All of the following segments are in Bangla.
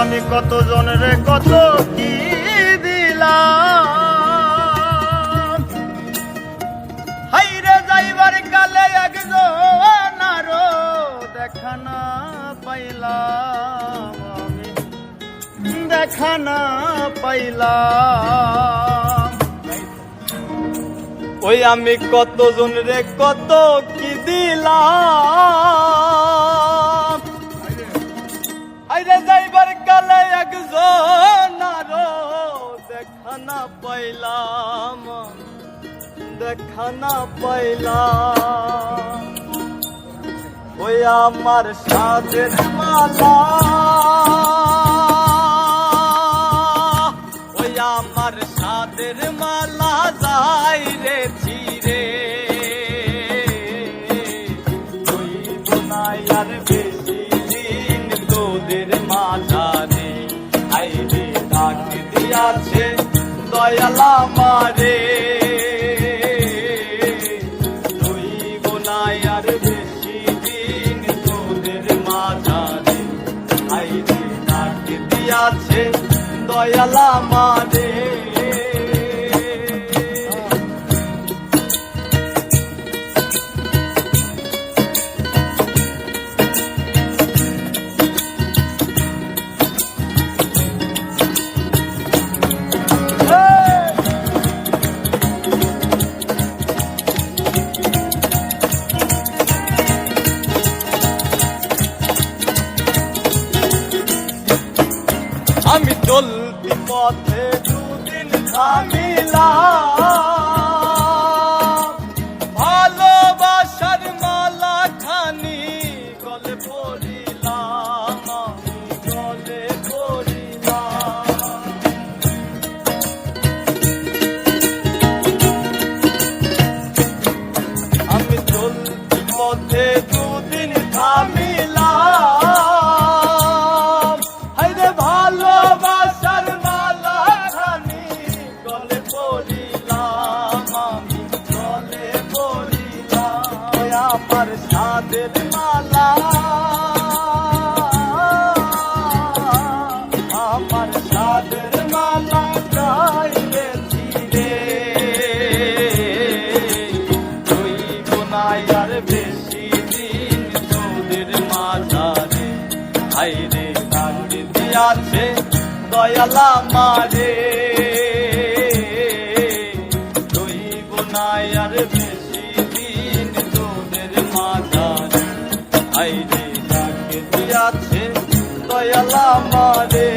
আমি কত জনের কত কি দিলাম? হাইরে যাইবার কালে একজন আরও দেখা না পাইলাম আমি। দেখা না পাইলাম। ওই আমি কত রে, কত কি দিলাম? না পাইলাম দেখা না পাইলাম ওই আমার সাদের মালা ওই আমার সাদের মালা যাই রে চিরে দয়ালা মারে তুই আর বেশি দিন তোদের মাঝারে। আই রে ডাক দিয়াছে দয়ালা মারে পথে দুদিন থামিলা ভালোবাসার মালা খানি গলে পড়িলাম হাইরে ডাক দিয়াছে দয়ালা মারে। তুই বোনাই আর বেশি হাইরে ডাকে দিয়াছে দয়ালা মারে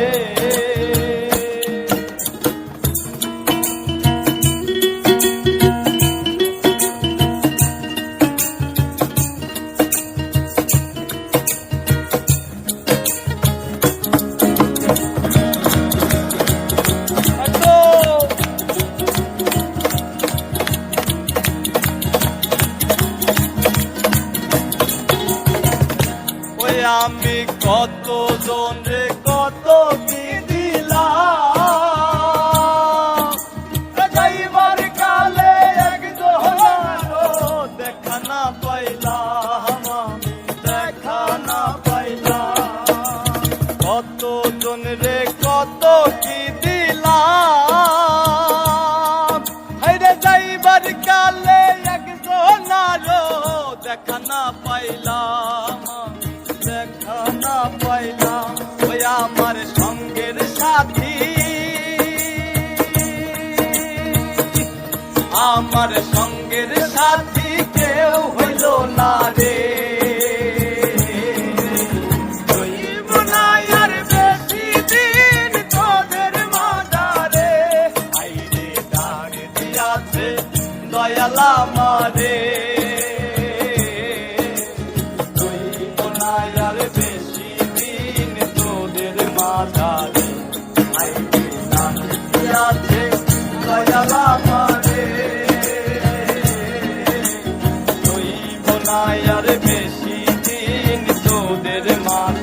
আমি কত জন রে, কত কি দিলাম? কালে আরও দেখা না পাইলাম আমি, দেখা না পাইলাম। কত জন রে, কত কি দিলাম? কালে আরও দেখা না পাইলাম। আমার সঙ্গের